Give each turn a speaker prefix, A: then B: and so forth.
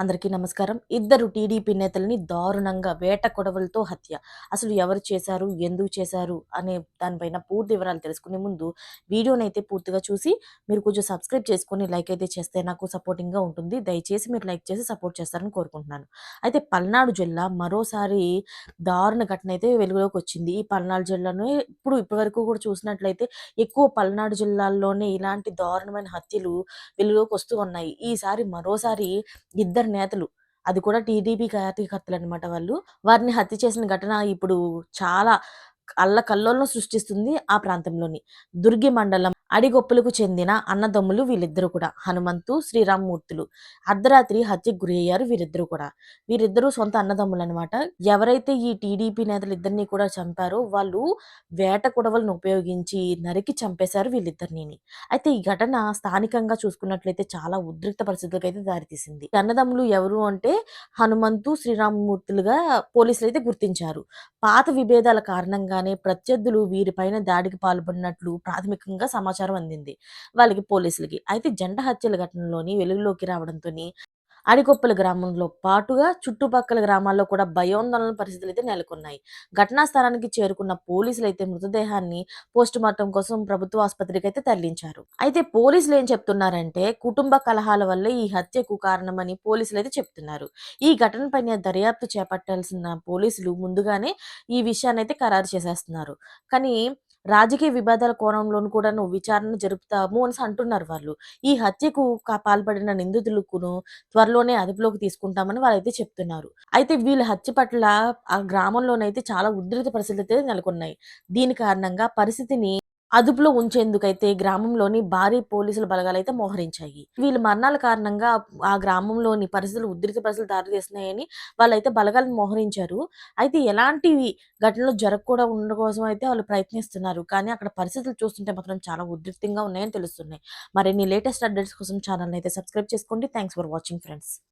A: అందరికీ నమస్కారం. ఇద్దరు టీడీపీ నేతలని దారుణంగా వేట కొడవలతో హత్య. అసలు ఎవరు చేశారు? ఎందుకు చేశారు? అనే దానిపైన పూర్తి వివరాలు తెలుసుకునే ముందు వీడియోని అయితే పూర్తిగా చూసి మీరు కొంచెం సబ్స్క్రైబ్ చేసుకొని లైక్ అయితే చేస్తే నాకు సపోర్టింగ్గా ఉంటుంది. దయచేసి మీరు లైక్ చేసి సపోర్ట్ చేస్తారని కోరుకుంటున్నాను. అయితే పల్నాడు జిల్లా మరోసారి దారుణ ఘటన అయితే వెలుగులోకి వచ్చింది. ఈ పల్నాడు జిల్లాలో ఇప్పుడు ఇప్పటివరకు కూడా చూసినట్లయితే ఎక్కువ పల్నాడు జిల్లాల్లోనే ఇలాంటి దారుణమైన హత్యలు వెలుగులోకి వస్తూ ఉన్నాయి. ఈసారి మరోసారి ఇద్దరు నేతలు. అది కూడా టీడీపీ కార్యకర్తలు అనమాట వాళ్ళు. వారిని హత్య చేసిన ఘటన ఇప్పుడు చాలా అల్ల కల్లోలను సృష్టిస్తుంది ఆ ప్రాంతంలోని. దుర్గి మండలం అడిగొప్పులకు చెందిన అన్నదమ్ములు వీళ్ళిద్దరూ కూడా. హనుమంతు శ్రీరామ్మూర్తులు. అర్ధరాత్రి హత్యకు గురయ్యారు వీరిద్దరూ కూడా. వీరిద్దరూ సొంత అన్నదమ్ములు అనమాట ఎవరైతే ఈ టీడీపీ నేతలు ఇద్దరిని కూడా చంపారో వాళ్ళు వేట కొడవలను ఉపయోగించి నరికి చంపేశారు వీళ్ళిద్దరిని అయితే ఈ ఘటన స్థానికంగా చూసుకున్నట్లయితే చాలా ఉద్రిక్త పరిస్థితులకు అయితే దారితీసింది అన్నదమ్ములు ఎవరు అంటే హనుమంతు శ్రీరామ్మూర్తులుగా పోలీసులు అయితే గుర్తించారు. పాత విభేదాల కారణంగానే ప్రత్యర్థులు వీరిపైన దాడికి పాల్పడినట్లు ప్రాథమికంగా సమాచారం అందింది. వాళ్ళకి పోలీసులకి. అయితే జంట హత్యల ఘటనలోని వెలుగులోకి రావడంతో అడికొప్పల గ్రామంలో పాటుగా చుట్టుపక్కల గ్రామాల్లో కూడా భయోందోళన పరిస్థితులు అయితే నెలకొన్నాయి. ఘటనా స్థలానికి చేరుకున్న పోలీసులు అయితే మృతదేహాన్ని పోస్ట్ మార్టం కోసం ప్రభుత్వ ఆసుపత్రికి అయితే తరలించారు. అయితే పోలీసులు ఏం చెప్తున్నారంటే కుటుంబ కలహాల వల్ల ఈ హత్యకు కారణమని పోలీసులు అయితే చెప్తున్నారు. ఈ ఘటనపైన దర్యాప్తు చేపట్టాల్సిన పోలీసులు ముందుగానే ఈ విషయాన్ని అయితే ఖరారు చేసేస్తున్నారు. కానీ రాజకీయ వివాదాల కూడా కూడాను విచారణ జరుపుతాము అని అంటున్నారు వాళ్ళు. ఈ హత్యకు పాల్పడిన నిందితులకును త్వరలోనే అదుపులోకి తీసుకుంటామని వాళ్ళైతే చెప్తున్నారు. అయితే వీళ్ళ హత్య పట్ల ఆ గ్రామంలోనైతే చాలా ఉద్రిత పరిస్థితులు అయితే నెలకొన్నాయి. దీని కారణంగా పరిస్థితిని అదుపులో ఉంచేందుకైతే గ్రామంలోని భారీ పోలీసుల బలగాలైతే మోహరించాయి. వీళ్ళ మరణాల కారణంగా ఆ గ్రామంలోని పరిస్థితులు ఉధృత పరిస్థితులు దారితీస్తున్నాయని వాళ్ళైతే బలగాలను మోహరించారు. అయితే ఎలాంటి ఘటనలు జరగకుండా ఉండడం కోసం అయితే వాళ్ళు ప్రయత్నిస్తున్నారు. కానీ అక్కడ పరిస్థితులు చూస్తుంటే మాత్రం చాలా ఉద్రిక్తంగా ఉన్నాయని తెలుస్తున్నాయి. మరిన్ని లేటెస్ట్ అప్డేట్స్ కోసం ఛానల్ అయితే సబ్స్క్రైబ్ చేసుకోండి. Thanks for watching friends.